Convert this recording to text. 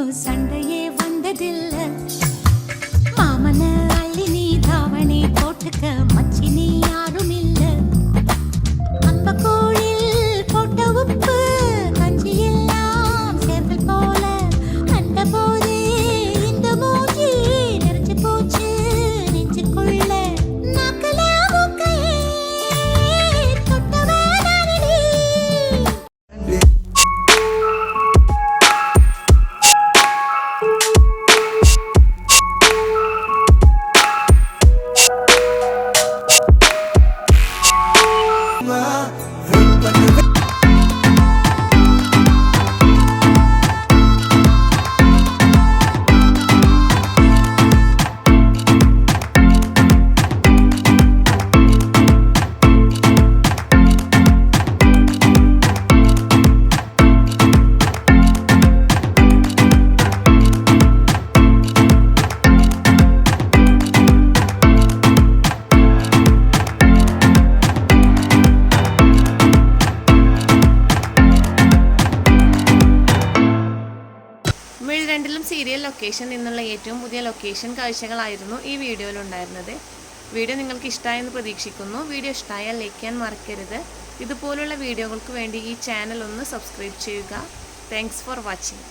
சண்டையே வந்ததில்லை. Vem pra രണ്ടിലും സീരിയൽ ലൊക്കേഷൻ നിന്നുള്ള ഏറ്റവും പുതിയ ലൊക്കേഷൻ കാഴ്ചകളായിരുന്നു ഈ വീഡിയോയിൽ ഉണ്ടായിരുന്നത്. വീഡിയോ നിങ്ങൾക്ക് ഇഷ്ടമായെന്ന് പ്രതീക്ഷിക്കുന്നു. വീഡിയോ ഇഷ്ടമായാൽ ലൈക്ക് ചെയ്യാൻ മറക്കരുത്. ഇതുപോലുള്ള വീഡിയോകൾക്ക് വേണ്ടി ഈ ചാനൽ ഒന്ന് സബ്സ്ക്രൈബ് ചെയ്യുക. Thanks for watching